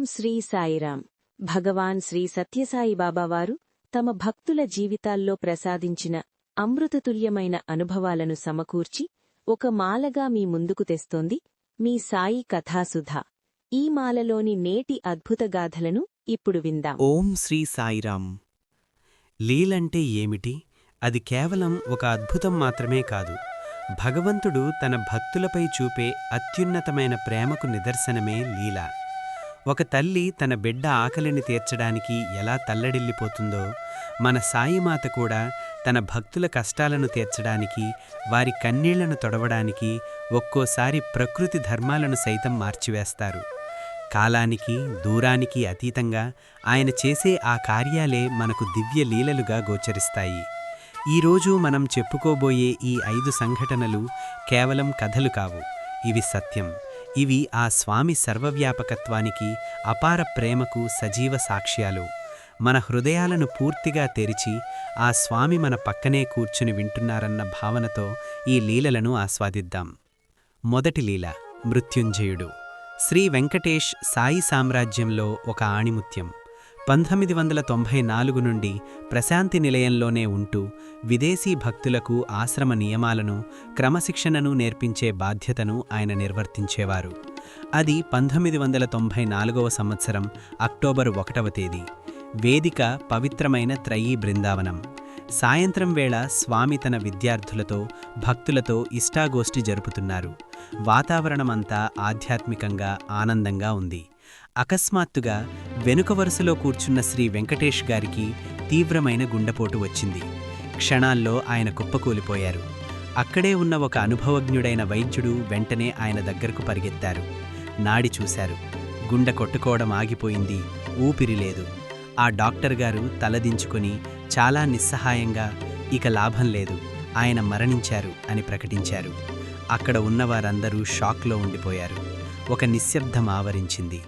ఓం శ్రీ సాయిరాం భగవాన్ శ్రీ సత్యసాయి బాబావారు తమ భక్తుల జీవితాల్లో ప్రసాదించిన అమృతతుల్యమైన అనుభవాలను సమకూర్చి ఒక మాలగా మీ ముందుకు తెస్తోంది మీ సాయి కథాసుధ. ఈ మాలలోని నేటి అద్భుత గాథలను ఇప్పుడు విందాం. ఓం శ్రీ సాయిరాం లీలంటే ఏమిటి? అది కేవలం ఒక అద్భుతం మాత్రమే కాదు. భగవంతుడు తన భక్తులపై చూపే అత్యున్నతమైన ప్రేమకు నిదర్శనమే లీల. ఒక తల్లి తన బిడ్డ ఆకలిని తీర్చడానికి ఎలా తల్లడిల్లిపోతుందో మన సాయిమాత కూడా తన భక్తుల కష్టాలను తీర్చడానికి వారి కన్నీళ్ళను తొడవడానికి ఒక్కోసారి ప్రకృతి ధర్మాలను సైతం మార్చివేస్తారు. కాలానికి దూరానికి అతీతంగా ఆయన చేసే ఆ కార్యాలే మనకు దివ్య లీలలుగా గోచరిస్తాయి. ఈరోజు మనం చెప్పుకోబోయే ఈ ఐదు సంఘటనలు కేవలం కథలు కావు ఇవి సత్యం. ఇవి ఆ స్వామి సర్వవ్యాపకత్వానికి అపార ప్రేమకు సజీవ సాక్ష్యాలు. మన హృదయాలను పూర్తిగా తెరిచి ఆ స్వామి మన పక్కనే కూర్చుని వింటున్నారన్న భావనతో ఈ లీలలను ఆస్వాదిద్దాం. మొదటి లీల మృత్యుంజయుడు. శ్రీ వెంకటేష్ సాయి సామ్రాజ్యంలో ఒక ఆణిముత్యం. పంతొమ్మిది వందల తొంభై నాలుగు నుండి ప్రశాంతి నిలయంలోనే ఉంటూ విదేశీ భక్తులకు ఆశ్రమ నియమాలను క్రమశిక్షణను నేర్పించే బాధ్యతను ఆయన నిర్వర్తించేవారు. అది పంతొమ్మిది వందల తొంభై నాలుగవ సంవత్సరం అక్టోబరు ఒకటవ తేదీ. వేదిక పవిత్రమైన త్రయీ బృందావనం. సాయంత్రం వేళ స్వామి తన విద్యార్థులతో భక్తులతో ఇష్టాగోష్ఠి జరుపుతున్నారు. వాతావరణమంతా ఆధ్యాత్మికంగా ఆనందంగా ఉంది. అకస్మాత్తుగా వెనుక వరుసలో కూర్చున్న శ్రీ వెంకటేష్ గారికి తీవ్రమైన గుండెపోటు వచ్చింది. క్షణాల్లో ఆయన కుప్పకూలిపోయారు. అక్కడే ఉన్న ఒక అనుభవజ్ఞుడైన వైద్యుడు వెంటనే ఆయన దగ్గరకు పరిగెత్తారు. నాడి చూశారు. గుండె కొట్టుకోవడం ఆగిపోయింది. ఊపిరి లేదు. ఆ డాక్టర్ గారు తలదించుకొని చాలా నిస్సహాయంగా ఇక లాభం లేదు. ఆయన మరణించారు అని ప్రకటించారు. అక్కడ ఉన్నవారందరూ షాక్లో ఉండిపోయారు. ఒక నిశ్శబ్దం ఆవరించింది.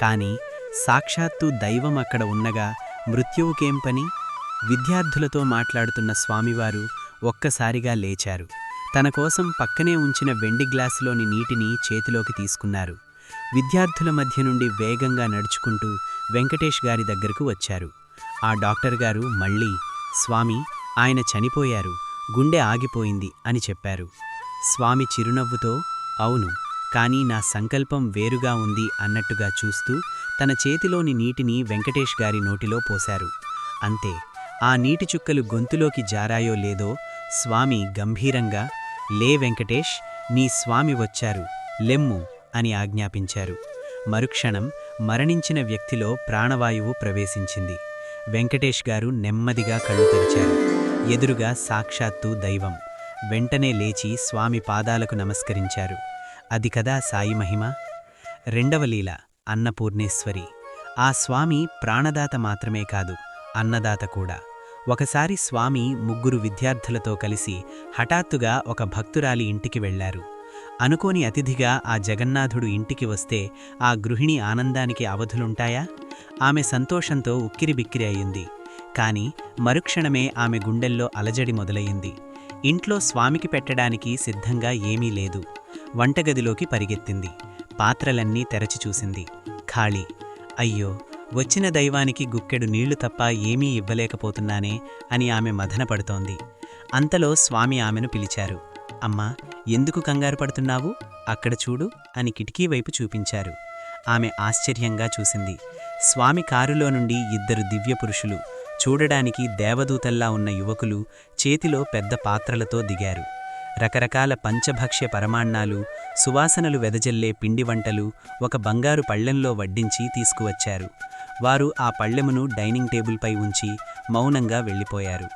కాని సాక్షాత్తు దైవం అక్కడ ఉన్నగా మృత్యువుకేం పని? విద్యార్థులతో మాట్లాడుతున్న స్వామివారు ఒక్కసారిగా లేచారు. తన కోసం పక్కనే ఉంచిన వెండి గ్లాసులోని నీటిని చేతిలోకి తీసుకున్నారు. విద్యార్థుల మధ్య నుండి వేగంగా నడుచుకుంటూ వెంకటేష్ గారి దగ్గరకు వచ్చారు. ఆ డాక్టర్ గారు మళ్ళీ స్వామి ఆయన చనిపోయారు గుండె ఆగిపోయింది అని చెప్పారు. స్వామి చిరునవ్వుతో అవును కానీ నా సంకల్పం వేరుగా ఉంది అన్నట్టుగా చూస్తూ తన చేతిలోని నీటిని వెంకటేష్ గారి నోటిలో పోశారు. అంతే ఆ నీటి చుక్కలు గొంతులోకి జారాయో లేదో స్వామి గంభీరంగా లే వెంకటేష్ నీ స్వామి వచ్చారు లెమ్ము అని ఆజ్ఞాపించారు. మరుక్షణం మరణించిన వ్యక్తిలో ప్రాణవాయువు ప్రవేశించింది. వెంకటేష్ గారు నెమ్మదిగా కళ్ళు తెరిచారు. ఎదురుగా సాక్షాత్తు దైవం. వెంటనే లేచి స్వామి పాదాలకు నమస్కరించారు. అది కదా సాయి మహిమ? రెండవ లీల అన్నపూర్ణేశ్వరి. ఆ స్వామి ప్రాణదాత మాత్రమే కాదు అన్నదాత కూడా. ఒకసారి స్వామి ముగ్గురు విద్యార్థులతో కలిసి హఠాత్తుగా ఒక భక్తురాలి ఇంటికి వెళ్ళారు అనుకోని అతిథిగా ఆ జగన్నాథుడు ఇంటికి వస్తే ఆ గృహిణి ఆనందానికి అవధులుంటాయా? ఆమె సంతోషంతో ఉక్కిరిబిక్కిరి అయింది. కాని మరుక్షణమే ఆమె గుండెల్లో అలజడి మొదలయ్యింది. ఇంట్లో స్వామికి పెట్టడానికి సిద్ధంగా ఏమీ లేదు. వంటగదిలోకి పరిగెత్తింది. పాత్రలన్నీ తెరచి చూసింది. ఖాళీ. అయ్యో వచ్చిన దైవానికి గుక్కెడు నీళ్ళు తప్ప ఏమీ ఇవ్వలేకపోతున్నానే అని ఆమె మదనపడుతోంది అంతలో స్వామి ఆమెను పిలిచారు. అమ్మా ఎందుకు కంగారు పడుతున్నావు? అక్కడ చూడు అని కిటికీ వైపు చూపించారు. ఆమె ఆశ్చర్యంగా చూసింది. స్వామి కారులో నుండి ఇద్దరు దివ్యపురుషులు చూడడానికి దేవదూతల్లా ఉన్న యువకులు చేతిలో పెద్ద పాత్రలతో దిగారు. రకరకాల పంచభక్ష్య పరమాణాలు సువాసనలు వెదజల్లే పిండి వంటలు ఒక బంగారు పళ్ళెంలో వడ్డించి తీసుకువచ్చారు. వారు ఆ పళ్ళెమును డైనింగ్ టేబుల్పై ఉంచి మౌనంగా వెళ్ళిపోయారు.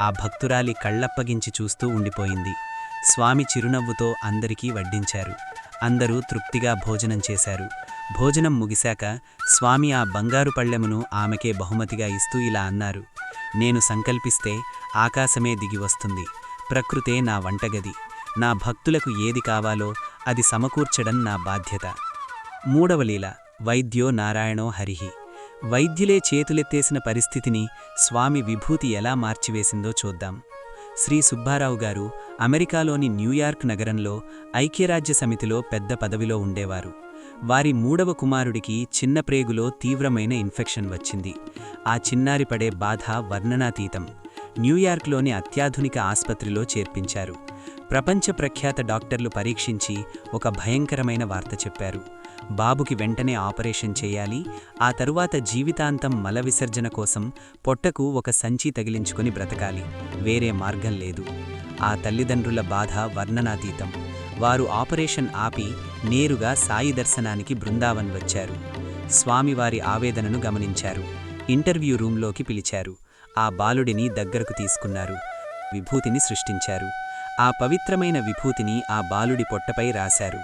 ఆ భక్తురాలి కళ్ళప్పగించి చూస్తూ ఉండిపోయింది. స్వామి చిరునవ్వుతో అందరికీ వడ్డించారు. అందరూ తృప్తిగా భోజనం చేశారు. భోజనం ముగిశాక స్వామి ఆ బంగారు పళ్ళెమును ఆమెకే బహుమతిగా ఇస్తూ ఇలా అన్నారు. నేను సంకల్పిస్తే ఆకాశమే దిగి వస్తుంది. ప్రకృతే నా వంటగది. నా భక్తులకు ఏది కావాలో అది సమకూర్చడం నా బాధ్యత. మూడవ లీల వైద్యో నారాయణో హరిహి వైద్యులే చేతులెత్తేసిన పరిస్థితిని స్వామి విభూతి ఎలా మార్చివేసిందో చూద్దాం. శ్రీ సుబ్బారావు గారు అమెరికాలోని న్యూయార్క్ నగరంలో ఐక్యరాజ్య సమితిలో పెద్ద పదవిలో ఉండేవారు. వారి మూడవ కుమారుడికి చిన్న ప్రేగులో తీవ్రమైన ఇన్ఫెక్షన్ వచ్చింది. ఆ చిన్నారి పడే బాధ వర్ణనాతీతం. న్యూయార్క్లోని అత్యాధునిక ఆస్పత్రిలో చేర్పించారు. ప్రపంచ ప్రఖ్యాత డాక్టర్లు పరీక్షించి ఒక భయంకరమైన వార్త చెప్పారు. బాబుకి వెంటనే ఆపరేషన్ చేయాలి ఆ తరువాత జీవితాంతం మల విసర్జన కోసం పొట్టకు ఒక సంచి తగిలించుకొని బ్రతకాలి. వేరే మార్గం లేదు. ఆ తల్లిదండ్రుల బాధ వర్ణనాతీతం. వారు ఆపరేషన్ ఆపి నేరుగా సాయి దర్శనానికి బృందావన్ వచ్చారు. స్వామివారి ఆవేదనను గమనించారు. ఇంటర్వ్యూ రూంలోకి పిలిచారు. ఆ బాలుడిని దగ్గరకు తీసుకున్నారు. విభూతిని సృష్టించారు. ఆ పవిత్రమైన విభూతిని ఆ బాలుడి పొట్టపై రాశారు.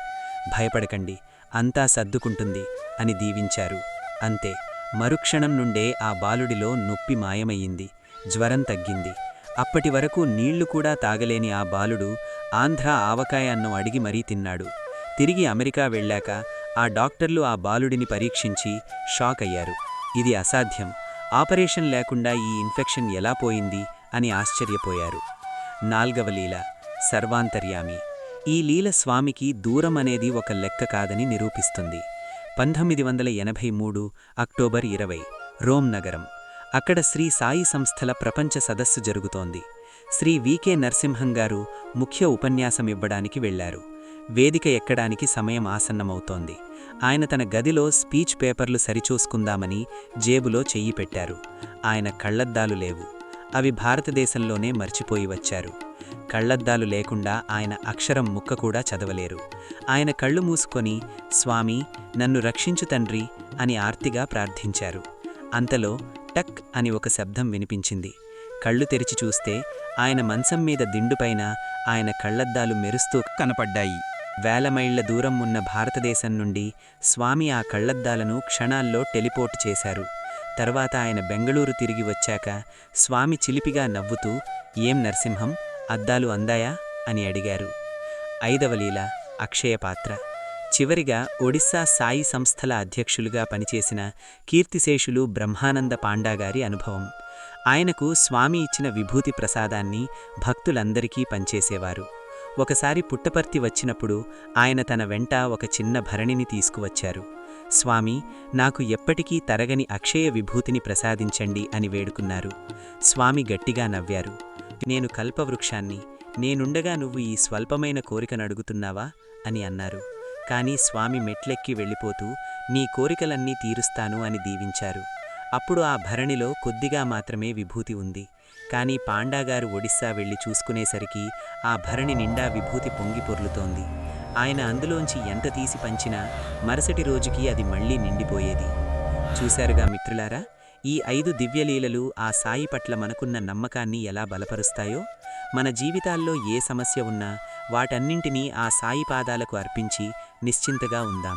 భయపడకండి అంతా సర్దుకుంటుంది అని దీవించారు. అంతే మరుక్షణం నుండే ఆ బాలుడిలో నొప్పి మాయమయ్యింది జ్వరం తగ్గింది. అప్పటి వరకు నీళ్ళు కూడా తాగలేని ఆ బాలుడు ఆంధ్ర ఆవకాయ అన్నం అడిగి మరీ తిన్నాడు. తిరిగి అమెరికా వెళ్ళాక ఆ డాక్టర్లు ఆ బాలుడిని పరీక్షించి షాక్ అయ్యారు ఇది అసాధ్యం. ఆపరేషన్ లేకుండా ఈ ఇన్ఫెక్షన్ ఎలా పోయింది అని ఆశ్చర్యపోయారు. నాల్గవ లీల సర్వాంతర్యామి. ఈ లీల స్వామికి దూరం అనేది ఒక లెక్క కాదని నిరూపిస్తుంది. పంతొమ్మిది వందల ఎనభై మూడు అక్టోబర్ ఇరవై రోమ్ నగరం. అక్కడ శ్రీ సాయి సంస్థల ప్రపంచ సదస్సు జరుగుతోంది. శ్రీ వికే నరసింహం గారు ముఖ్య ఉపన్యాసం ఇవ్వడానికి వెళ్ళారు వేదిక ఎక్కడానికి సమయం ఆసన్నమవుతోంది. ఆయన తన గదిలో స్పీచ్ పేపర్లు సరిచూసుకుందామని జేబులో చెయ్యి పెట్టారు. ఆయన కళ్ళద్దాలు లేవు. అవి భారతదేశంలోనే మర్చిపోయి వచ్చారు. కళ్ళద్దాలు లేకుండా ఆయన అక్షరం ముక్క కూడా చదవలేరు. ఆయన కళ్ళు మూసుకొని స్వామి నన్ను రక్షించు తండ్రి అని ఆర్తిగా ప్రార్థించారు. అంతలో టక్ అని ఒక శబ్దం వినిపించింది. కళ్ళు తెరిచి చూస్తే ఆయన మంచం మీద దిండుపైన ఆయన కళ్ళద్దాలు మెరుస్తూ కనపడ్డాయి. వేల మైళ్ళ దూరం ఉన్న భారతదేశం నుండి స్వామి ఆ కళ్ళద్దాలను క్షణాల్లో టెలిపోర్ట్ చేశారు. తర్వాత ఆయన బెంగళూరు తిరిగి వచ్చాక స్వామి చిలిపిగా నవ్వుతూ ఏం నరసింహం అద్దాలు అందాయా? అని అడిగారు. ఐదవ లీల అక్షయ పాత్ర. చివరిగా ఒడిస్సా సాయి సంస్థల అధ్యక్షులుగా పనిచేసిన కీర్తిశేషులు బ్రహ్మానంద పాండాగారి అనుభవం. ఆయనకు స్వామి ఇచ్చిన విభూతి ప్రసాదాన్ని భక్తులందరికీ పంచేసేవారు. ఒకసారి పుట్టపర్తి వచ్చినప్పుడు ఆయన తన వెంట ఒక చిన్న భరణిని తీసుకువచ్చారు. స్వామి నాకు ఎప్పటికీ తరగని అక్షయ విభూతిని ప్రసాదించండి అని వేడుకున్నారు. స్వామి గట్టిగా నవ్వారు. నేను కల్పవృక్షాన్ని నేనుండగా నువ్వు ఈ స్వల్పమైన కోరికను అడుగుతున్నావా? అని అన్నారు. కానీ స్వామి మెట్లెక్కి వెళ్ళిపోతూ నీ కోరికలన్నీ తీరుస్తాను అని దీవించారు. అప్పుడు ఆ భరణిలో కొద్దిగా మాత్రమే విభూతి ఉంది. కానీ పాండాగారు ఒడిస్సా వెళ్ళి చూసుకునేసరికి ఆ భరణి నిండా విభూతి పొంగి పొర్లుతోంది. ఆయన అందులోంచి ఎంత తీసి పంచినా మరుసటి రోజుకి అది మళ్ళీ నిండిపోయేది. చూశారుగా మిత్రులారా ఈ ఐదు దివ్యలీలలు ఆ సాయి పట్ల మనకున్న నమ్మకాన్ని ఎలా బలపరుస్తాయో? మన జీవితాల్లో ఏ సమస్య ఉన్నా వాటన్నింటినీ ఆ సాయి పాదాలకు అర్పించి నిశ్చింతగా ఉందాం.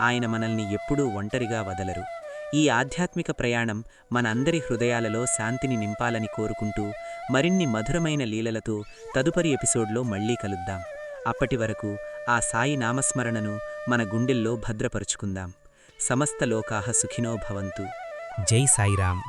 ఆయన మనల్ని ఎప్పుడూ ఒంటరిగా వదలరు. ఈ ఆధ్యాత్మిక ప్రయాణం మనందరి హృదయాలలో శాంతిని నింపాలని కోరుకుంటూ మరిన్ని మధురమైన లీలలతో తదుపరి ఎపిసోడ్లో మళ్ళీ కలుద్దాం. అప్పటి వరకు ఆ సాయి నామస్మరణను మన గుండెల్లో భద్రపరుచుకుందాం. సమస్త లోకాహ సుఖినో భవంతు. జై సాయిరామ్.